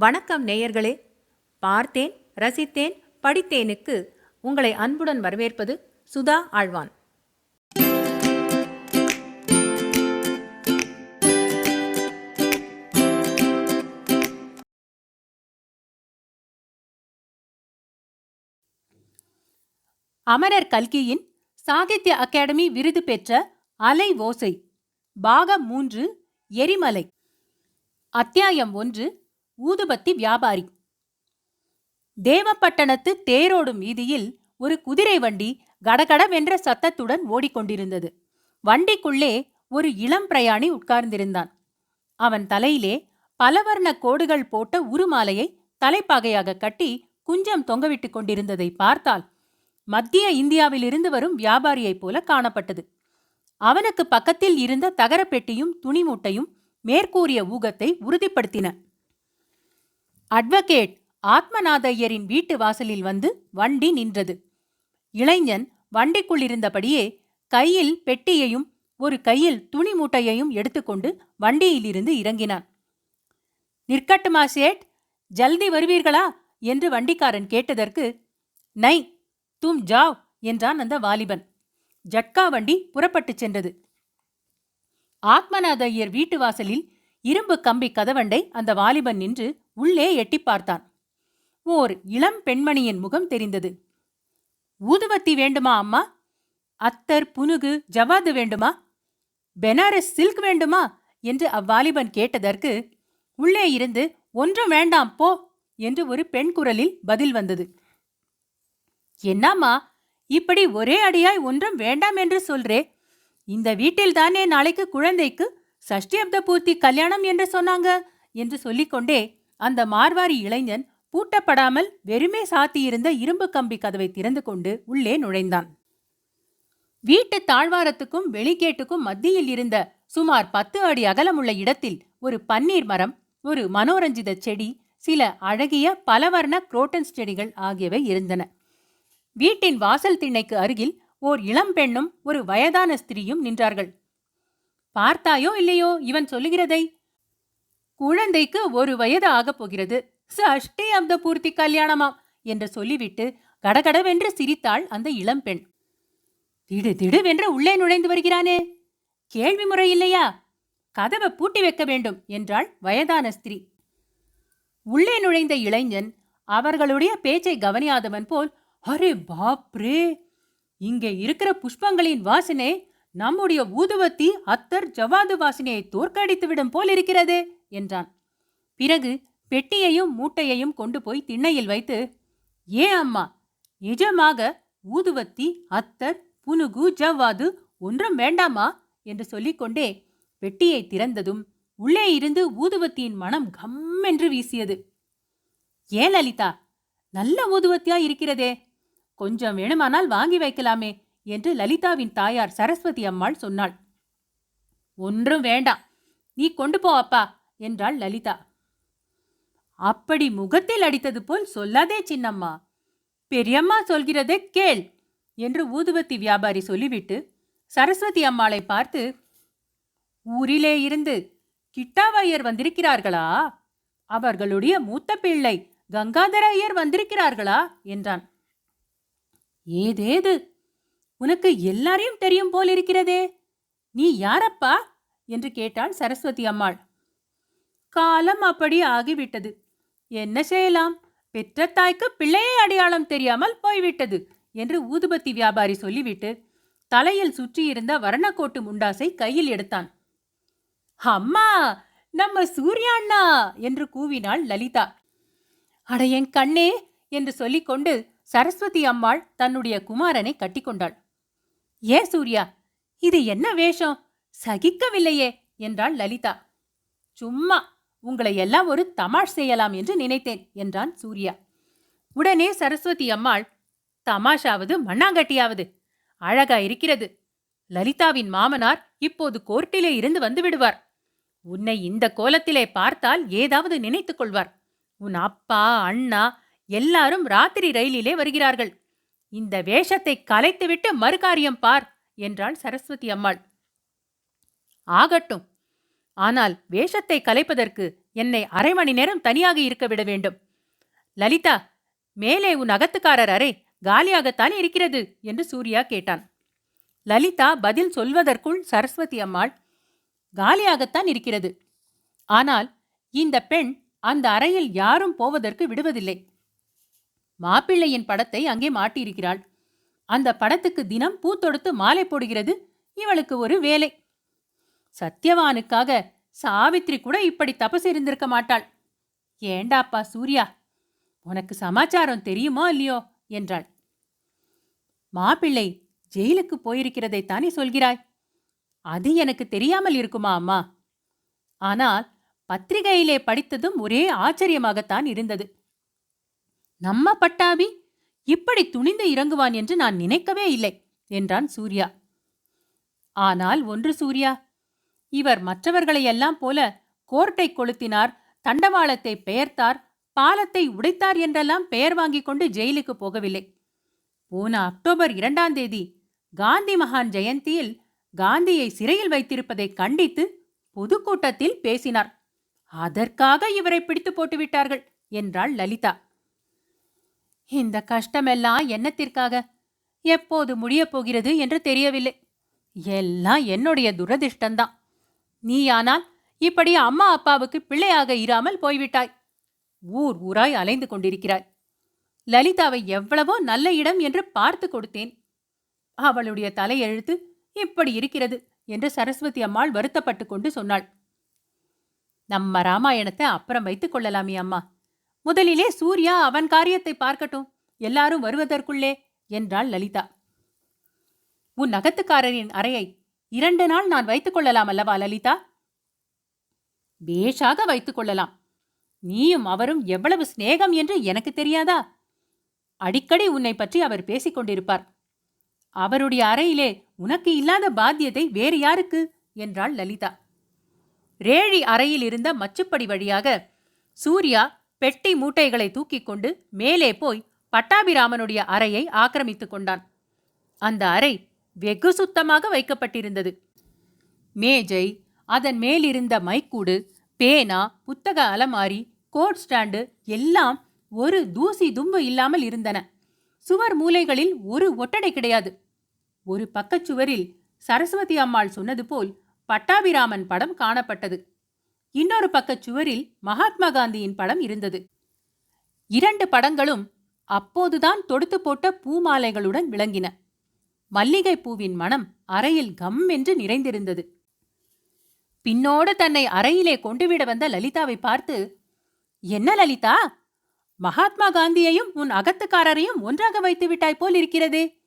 வணக்கம் நேயர்களே. பார்த்தேன் ரசித்தேன் படித்தேனுக்கு உங்களை அன்புடன் வரவேற்பது சுதா ஆழ்வான். அமரர் கல்கியின் சாகித்ய அகாடமி விருது பெற்ற அலை ஓசை பாகம் மூன்று எரிமலை. அத்தியாயம் ஒன்று ஊதுபத்தி வியாபாரி. தேவப்பட்டணத்து தேரோடும் வீதியில் ஒரு குதிரை வண்டி கடகடவென்ற சத்தத்துடன் ஓடிக்கொண்டிருந்தது. வண்டிக்குள்ளே ஒரு இளம் பிரயாணி உட்கார்ந்திருந்தான். அவன் தலையிலே பலவர்ண கோடுகள் போட்ட உருமாலையை தலைப்பாகையாக கட்டி குஞ்சம் தொங்கவிட்டுக் கொண்டிருந்ததை பார்த்தால் மத்திய இந்தியாவிலிருந்து வரும் வியாபாரியைப் போல காணப்பட்டது. அவனுக்கு பக்கத்தில் இருந்த தகரப்பெட்டியும் துணி மூட்டையும் மேற்கூறிய ஊகத்தை உறுதிப்படுத்தின. அட்வொகேட் ஆத்மநாதையரின் வீட்டு வாசலில் வந்து வண்டி நின்றது. இளைஞன் வண்டிக்குள் இருந்தபடியே கையில் பெட்டியையும் ஒரு கையில் துணி மூட்டையையும் எடுத்துக்கொண்டு வண்டியிலிருந்து இறங்கினான். நிற்கட்டுமா சேட்? ஜல்தி வருவீர்களா? என்று வண்டிக்காரன் கேட்டதற்கு நை தும் ஜாவ் என்றான் அந்த வாலிபன். ஜட்கா வண்டி புறப்பட்டுச் சென்றது. ஆத்மநாதையர் வீட்டு வாசலில் இரும்பு கம்பி கதவண்டை அந்த வாலிபன் நின்று உள்ளே எட்டிப் பார்த்தான். ஓர் இளம் பெண்மணியின் முகம் தெரிந்தது. ஊதுவத்தி வேண்டுமா அம்மா? அத்தர் புனுகு ஜவாது வேண்டுமா? பெனாரஸ் சில்க் வேண்டுமா? என்று அவ்வாலிபன் கேட்டதற்கு உள்ளே இருந்து ஒன்றும் வேண்டாம் போ என்று ஒரு பெண் குரலில் பதில் வந்தது. என்னம்மா இப்படி ஒரே அடியாய் ஒன்றும் வேண்டாம் என்று சொல்றே? இந்த வீட்டில்தானே நாளைக்கு குழந்தைக்கு சஷ்டியப்த பூர்த்தி கல்யாணம் என்று சொன்னாங்க? என்று சொல்லிக்கொண்டே அந்த மார்வாரி இளைஞன் பூட்டப்படாமல் வெறுமே சாத்தியிருந்த இரும்பு கம்பி கதவை திறந்து கொண்டு உள்ளே நுழைந்தான். வீட்டு தாழ்வாரத்துக்கும் வெளிக்கேட்டுக்கும் மத்தியில் இருந்த சுமார் பத்து அடி அகலமுள்ள இடத்தில் ஒரு பன்னீர் மரம் ஒரு மனோரஞ்சித செடி சில அழகிய பலவர்ண குரோட்டன்ஸ் செடிகள் ஆகியவை இருந்தன. வீட்டின் வாசல் திண்ணைக்கு அருகில் ஓர் இளம் பெண்ணும் ஒரு வயதான ஸ்திரீயும் நின்றார்கள். பார்த்தாயோ இல்லையோ? இவன் சொல்லுகிறதை குழந்தைக்கு ஒரு வயது ஆகப் போகிறது. சஷ்டி அப்த பூர்த்தி கல்யாணமாம் என்று சொல்லிவிட்டு கடகடவென்று சிரித்தாள் அந்த இளம்பெண் திடு திடுவென்று உள்ளே நுழைந்து வருகிறானே. கேள்வி முறை இல்லையா? கதவை பூட்டி வைக்க வேண்டும் என்றாள் வயதான ஸ்திரீ. உள்ளே நுழைந்த இளைஞன் அவர்களுடைய பேச்சை கவனியாதவன் போல் அரே பாப்ரே! இங்கே இருக்கிற புஷ்பங்களின் வாசனை நம்முடைய ஊதுவத்தி அத்தர் ஜவாது வாசனையை தோற்கடித்துவிடும் போல் இருக்கிறது என்றான். பிறகு பெட்டியையும் மூட்டையையும் கொண்டு போய் திண்ணையில் வைத்து ஏன் அம்மா நிஜமாக ஊதுவத்தி அத்தர் புனுகு ஜவ்வாது ஒன்றும் வேண்டாமா? என்று சொல்லிக்கொண்டே பெட்டியை திறந்ததும் உள்ளே இருந்து ஊதுவத்தியின் மனம் கம் என்று வீசியது. ஏன் லலிதா நல்ல ஊதுவத்தியா இருக்கிறதே? கொஞ்சம் வேணுமானால் வாங்கி வைக்கலாமே. என்று லலிதாவின் தாயார் சரஸ்வதி அம்மாள் சொன்னாள். ஒன்றும் வேண்டாம். நீ கொண்டு போ அப்பா என்றாள் லலிதா. அப்படி முகத்தில் அடித்தது போல் சொல்லாதே சின்னம்மா. பெரியம்மா சொல்கிறதே கேள் என்று ஊதுவத்தி வியாபாரி சொல்லிவிட்டு சரஸ்வதி அம்மாளை பார்த்து ஊரிலே இருந்து கிட்டாவையர் வந்திருக்கிறார்களா? அவர்களுடைய மூத்த பிள்ளை கங்காதர ஐயர் வந்திருக்கிறார்களா? என்றான். ஏதேது? உனக்கு எல்லாரையும் தெரியும் போல் இருக்கிறதே. நீ யாரப்பா? என்று கேட்டாள் சரஸ்வதி அம்மாள். காலம் அப்படி ஆகிவிட்டது. என்ன செய்யலாம்? பெற்ற தாய்க்கு பிள்ளையை அடையாளம் தெரியாமல் போய்விட்டது என்று ஊதுபத்தி வியாபாரி சொல்லிவிட்டு தலையில் சுற்றியிருந்த வர்ணக்கோட்டு முண்டாசை கையில் எடுத்தான். அம்மா நம்ம சூர்யா அண்ணா என்று கூவினாள் லலிதா. அட என் கண்ணே என்று சொல்லிக்கொண்டு சரஸ்வதி அம்மாள் தன்னுடைய குமாரனை கட்டிக்கொண்டாள். ஏன் சூர்யா இது என்ன வேஷம்? சகிக்கவில்லையே என்றாள் லலிதா. சும்மா உங்களை எல்லாம் ஒரு தமாஷ் செய்யலாம் என்று நினைத்தேன் என்றான் சூர்யா. உடனே சரஸ்வதி அம்மாள் தமாஷாவது மண்ணாங்கட்டியாவது அழகா இருக்கிறது. லலிதாவின் மாமனார் இப்போது கோர்ட்டிலே இருந்து வந்து விடுவார். உன்னை இந்த கோலத்திலே பார்த்தால் ஏதாவது நினைத்துக் கொள்வார். உன் அப்பா அண்ணா எல்லாரும் ராத்திரி ரயிலிலே வருகிறார்கள். இந்த வேஷத்தை கலைத்துவிட்டு மறுகாரியம் பார் என்றாள் சரஸ்வதி அம்மாள். ஆகட்டும். ஆனால் வேஷத்தை கலைப்பதற்கு என்னை அரை மணி நேரம் தனியாக இருக்க விட வேண்டும். லலிதா மேலே உன் அகத்துக்காரர் அறை காலியாகத்தான் இருக்கிறது? என்று சூர்யா கேட்டான். லலிதா பதில் சொல்வதற்குள் சரஸ்வதி அம்மாள் காலியாகத்தான் இருக்கிறது. ஆனால் இந்த பெண் அந்த அறையில் யாரும் போவதற்கு விடுவதில்லை. மாப்பிள்ளையின் படத்தை அங்கே மாட்டியிருக்கிறாள். அந்த படத்துக்கு தினம் பூ தொடுத்து மாலை போடுகிறது. இவளுக்கு ஒரு வேலை. சத்யவானுக்காக சாவித்ரி கூட இப்படி தபசு இருந்திருக்க மாட்டாள். ஏண்டாப்பா சூர்யா உனக்கு சமாச்சாரம் தெரியுமோ இல்லையோ? என்றாள். மாப்பிள்ளை ஜெயிலுக்கு போயிருக்கிறதை தானே சொல்கிறாய்? அது எனக்கு தெரியாமல் இருக்குமா அம்மா? ஆனால் பத்திரிகையிலே படித்ததும் ஒரே ஆச்சரியமாகத்தான் இருந்தது. நம்ம பட்டாபி இப்படி துணிந்து இறங்குவான் என்று நான் நினைக்கவே இல்லை என்றான் சூர்யா. ஆனால் ஒன்று சூர்யா இவர் மற்றவர்களையெல்லாம் போல கோர்ட்டை கொளுத்தினார் தண்டவாளத்தை பெயர்த்தார் பாலத்தை உடைத்தார் என்றெல்லாம் பெயர் வாங்கிக் கொண்டு ஜெயிலுக்கு போகவில்லை. போன அக்டோபர் இரண்டாம் தேதி காந்தி மகான் ஜெயந்தியில் காந்தியை சிறையில் வைத்திருப்பதை கண்டித்து பொதுக்கூட்டத்தில் பேசினார். அதற்காக இவரை பிடித்து போட்டுவிட்டார்கள் என்றாள் லலிதா. இந்த கஷ்டமெல்லாம் என்னத்திற்காக? எப்போது முடியப் போகிறது என்று தெரியவில்லை. எல்லாம் என்னுடைய துரதிர்ஷ்டந்தான் நீயானால் இப்படி அம்மா அப்பாவுக்கு பிள்ளையாக இராமல் போய்விட்டாய். ஊர் ஊராய் அலைந்து கொண்டிருக்கிறாய். லலிதாவை எவ்வளவோ நல்ல இடம் என்று பார்த்து கொடுத்தேன். அவளுடைய தலையெழுத்து இப்படி இருக்கிறது என்று சரஸ்வதி அம்மாள் வருத்தப்பட்டு கொண்டு சொன்னாள். நம்ம ராமாயணத்தை அப்புறம் வைத்துக் கொள்ளலாமே அம்மா. முதலிலே சூர்யா அவன் காரியத்தை பார்க்கட்டும். எல்லாரும் வருவதற்குள்ளே என்றாள் லலிதா. உன் நகத்துக்காரரின் அறையை இரண்டு நாள் நான் வைத்துக் கொள்ளலாம் அல்லவா லலிதா? பேஷாக வைத்துக் கொள்ளலாம். நீயும் அவரும் எவ்வளவு சிநேகம் என்று எனக்கு தெரியாதா? அடிக்கடி உன்னை பற்றி அவர் பேசிக் கொண்டிருப்பார். அவருடைய அறையிலே உனக்கு இல்லாத பாத்தியத்தை வேறு யாருக்கு? என்றாள் லலிதா. ரேழி அறையில் இருந்த மச்சுப்படி வழியாக சூர்யா பெட்டி மூட்டைகளை தூக்கிக் கொண்டு மேலே போய் பட்டாபிராமனுடைய அறையை ஆக்கிரமித்துக் கொண்டான். அந்த அறை வெகு சுத்தமாக வைக்கப்பட்டிருந்தது. மேஜை அதன் மேலிருந்த மைக்கூடு பேனா புத்தக அலமாரி கோட் ஸ்டாண்டு எல்லாம் ஒரு தூசி தும்பு இல்லாமல் இருந்தன. சுவர் மூலைகளில் ஒரு ஒட்டடை கிடையாது. ஒரு பக்கச்சுவரில் சரஸ்வதி அம்மாள் சொன்னது போல் பட்டாபிராமன் படம் காணப்பட்டது. இன்னொரு பக்கச் சுவரில் மகாத்மா காந்தியின் படம் இருந்தது. இரண்டு படங்களும் அப்போதுதான் தொடுத்து போட்ட பூமாலைகளுடன் விளங்கின. மல்லிகை பூவின் மனம் அறையில் கம் என்று நிறைந்திருந்தது. பின்னோடு தன்னை அறையிலே கொண்டுவிட வந்த லலிதாவை பார்த்து என்ன லலிதா? மகாத்மா காந்தியையும் உன் அகத்துக்காரரையும் ஒன்றாக வைத்து விட்டாய் போல் இருக்கிறதே.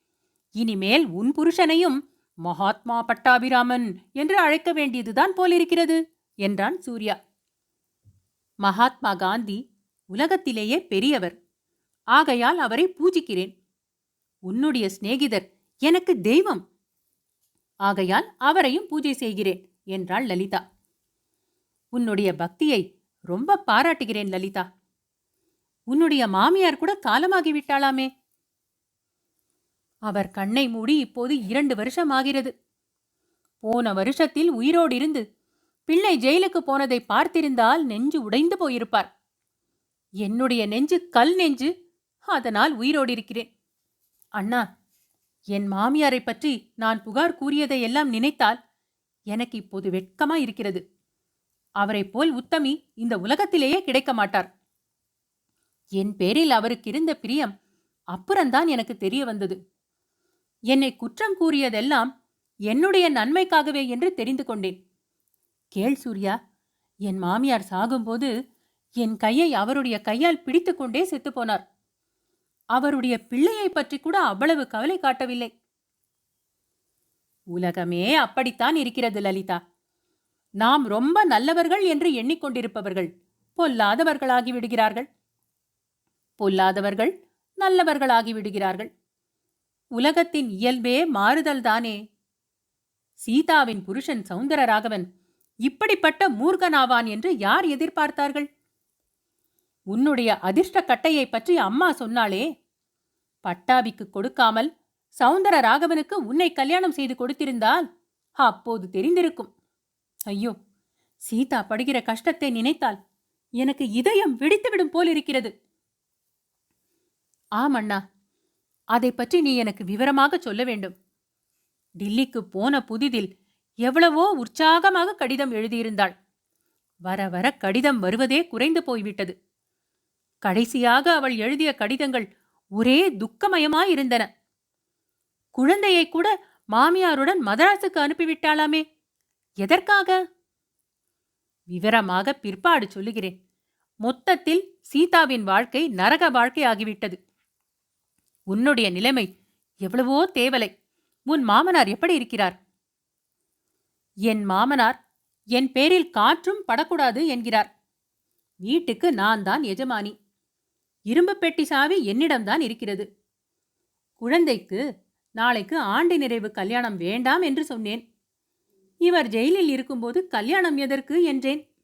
இனிமேல் உன் புருஷனையும் மகாத்மா பட்டாபிராமன் என்று அழைக்க வேண்டியதுதான் போலிருக்கிறது. என்றான் சூர்யா. மகாத்மா காந்தி உலகத்திலேயே பெரியவர். ஆகையால் அவரை பூஜிக்கிறேன். உன்னுடைய சிநேகிதர் எனக்கு தெய்வம். ஆகையால் அவரையும் பூஜை செய்கிறேன் என்றாள் லலிதா. உன்னுடைய பக்தியை ரொம்ப பாராட்டுகிறேன் லலிதா. உன்னுடைய மாமியார் கூட காலமாகிவிட்டாளாமே அவர் கண்ணை மூடி இப்போது இரண்டு வருஷம் ஆகிறது. போன வருஷத்தில் உயிரோடிருந்து பிள்ளை ஜெயிலுக்கு போனதை பார்த்திருந்தால் நெஞ்சு உடைந்து போயிருப்பார். என்னுடைய நெஞ்சு கல் நெஞ்சு அதனால் உயிரோடிருக்கிறேன் அண்ணா என் மாமியாரை பற்றி நான் புகார் கூறியதை எல்லாம் நினைத்தால் எனக்கு இப்போது வெட்கமா இருக்கிறது. அவரைப் போல் உத்தமி இந்த உலகத்திலேயே கிடைக்க மாட்டார். என் பேரில் அவருக்கு இருந்த பிரியம் அப்புறம்தான் எனக்கு தெரிய வந்தது. என்னை குற்றம் கூறியதெல்லாம் என்னுடைய நன்மைக்காகவே என்று தெரிந்து கொண்டேன். கேள் சூர்யா. என் மாமியார் சாகும்போது என் கையை அவருடைய கையால் பிடித்துக்கொண்டே செத்துப்போனார் அவருடைய பிள்ளையை பற்றி கூட அவ்வளவு கவலை காட்டவில்லை. உலகமே அப்படித்தான் இருக்கிறது லலிதா. நாம் ரொம்ப நல்லவர்கள் என்று எண்ணிக்கொண்டிருப்பவர்கள் பொல்லாதவர்களாகி விடுகிறார்கள். பொல்லாதவர்கள் நல்லவர்களாகி விடுகிறார்கள். உலகத்தின் இயல்பே மாறுதல்தானே. சீதாவின் புருஷன் சௌந்தரராகவன் இப்படிப்பட்ட மூர்கனாவான் என்று யார் எதிர்பார்த்தார்கள்? உன்னுடைய அதிர்ஷ்ட கட்டையை பற்றி அம்மா சொன்னாளே. பட்டாபிக்கு கொடுக்காமல் சௌந்தர ராகவனுக்கு உன்னை கல்யாணம் செய்து கொடுத்திருந்தால் அப்போது தெரிந்திருக்கும். ஐயோ சீதா படுகிற கஷ்டத்தை நினைத்தால் எனக்கு இதயம் வெடித்துவிடும் போலிருக்கிறது. ஆமண்ணா அதை பற்றி நீ எனக்கு விவரமாக சொல்ல வேண்டும். டில்லிக்கு போன புதிதில் எவ்வளவோ உற்சாகமாக கடிதம் எழுதியிருந்தாள். வர வர கடிதம் வருவதே குறைந்து போய்விட்டது. கடைசியாக அவள் எழுதிய கடிதங்கள் ஒரே துக்கமயமாயிருந்தன. குழந்தையை கூட மாமியாருடன் மதராசுக்கு அனுப்பிவிட்டாளாமே. எதற்காக? விவரமாக பிற்பாடு சொல்லுகிறேன். மொத்தத்தில் சீதாவின் வாழ்க்கை நரக வாழ்க்கையாகிவிட்டது. உன்னுடைய நிலைமை எவ்வளவோ தேவலை. உன் மாமனார் எப்படி இருக்கிறார்? என் மாமனார் என் பேரில் காற்றும் படக்கூடாது என்கிறார். வீட்டுக்கு நான் தான் எஜமானி. இரும்பு பெட்டி சாவி என்னிடம்தான் இருக்கிறது. குழந்தைக்கு நாளைக்கு ஆண்டு நிறைவு கல்யாணம் வேண்டாம் என்று சொன்னேன். இவர் ஜெயிலில் இருக்கும்போது கல்யாணம் எதற்கு என்றேன்.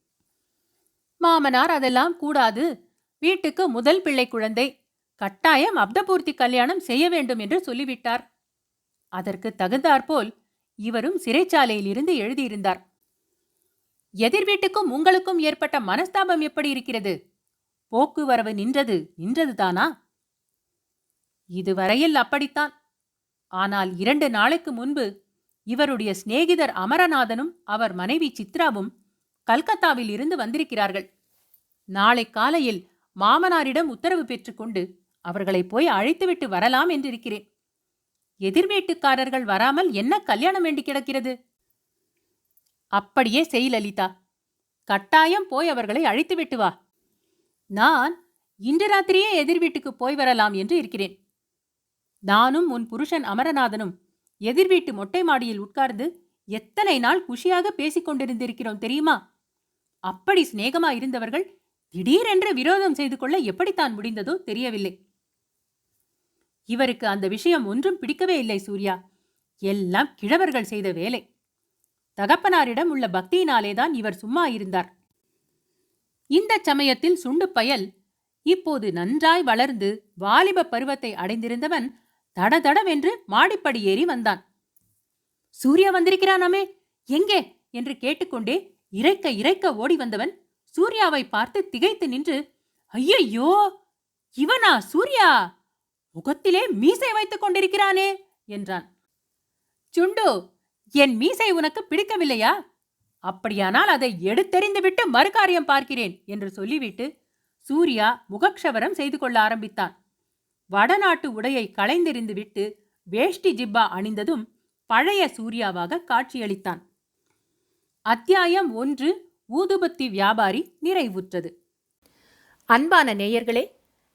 மாமனார் அதெல்லாம் கூடாது. வீட்டுக்கு முதல் பிள்ளை குழந்தை. கட்டாயம் அப்தபூர்த்தி கல்யாணம் செய்ய வேண்டும் என்று சொல்லிவிட்டார். அதற்கு தகுந்தாற்போல் இவரும் சிறைச்சாலையிலிருந்து எழுதியிருந்தார். எதிர் வீட்டுக்கும் உங்களுக்கும் ஏற்பட்ட மனஸ்தாபம் எப்படி இருக்கிறது? போக்குவரவு நின்றது நின்றதுதானா? இதுவரையில் அப்படித்தான். ஆனால் இரண்டு நாளைக்கு முன்பு இவருடைய சிநேகிதர் அமரநாதனும் அவர் மனைவி சித்ராவும் கல்கத்தாவில் இருந்து வந்திருக்கிறார்கள். நாளை காலையில் மாமனாரிடம் உத்தரவு பெற்றுக்கொண்டு அவர்களை போய் அழைத்துவிட்டு வரலாம் என்றிருக்கிறேன். எதிர் வீட்டுக்காரர்கள் வராமல் என்ன கல்யாணம் வேண்டி கிடக்கிறது? அப்படியே செய் லலிதா. கட்டாயம் போய் அவர்களை அழைத்துவிட்டு வா. நான் இன்று ராத்திரியே எதிர் வீட்டுக்கு போய் வரலாம் என்று இருக்கிறேன். நானும் உன் புருஷன் அமரநாதனும் எதிர் வீட்டு மொட்டை மாடியில் உட்கார்ந்து எத்தனை நாள் குஷியாக பேசிக் கொண்டிருந்திருக்கிறோம் தெரியுமா? அப்படி சிநேகமா இருந்தவர்கள் திடீரென்று விரோதம் செய்து கொள்ள எப்படித்தான் முடிந்ததோ தெரியவில்லை. இவருக்கு அந்த விஷயம் ஒன்றும் பிடிக்கவே இல்லை சூர்யா. எல்லாம் கிழவர்கள் செய்த வேலை. தகப்பனாரிடம் உள்ள பக்தியினாலேதான் இவர் சும்மா இருந்தார். இந்த சமயத்தில் சுண்டு பயல் இப்போது நன்றாய் வளர்ந்து வாலிப பருவத்தை அடைந்திருந்தவன் தடதடவென்று மாடிப்படி ஏறி வந்தான். சூர்யா வந்திருக்கிறானாமே எங்கே? என்று கேட்டுக்கொண்டே இறைக்க இறைக்க ஓடி வந்தவன் சூர்யாவை பார்த்து திகைத்து நின்று ஐயையோ இவனா சூர்யா? முகத்திலே மீசை வைத்துக் கொண்டிருக்கிறானே என்றான். சுண்டு என் மீசை உனக்கு பிடிக்கவில்லையா? அப்படியானால் அதை எடுத்தெறிந்துவிட்டு மறுகாரியம் பார்க்கிறேன் என்று சொல்லிவிட்டு சூர்யா முகக்ஷவரம் செய்து கொள்ள ஆரம்பித்தான். வடநாட்டு உடையை களைந்தெறிந்து விட்டு வேஷ்டி ஜிப்பா அணிந்ததும் பழைய சூர்யாவாக காட்சியளித்தான். அத்தியாயம் ஒன்று ஊதுபத்தி வியாபாரி நிறைவுற்றது. அன்பான நேயர்களே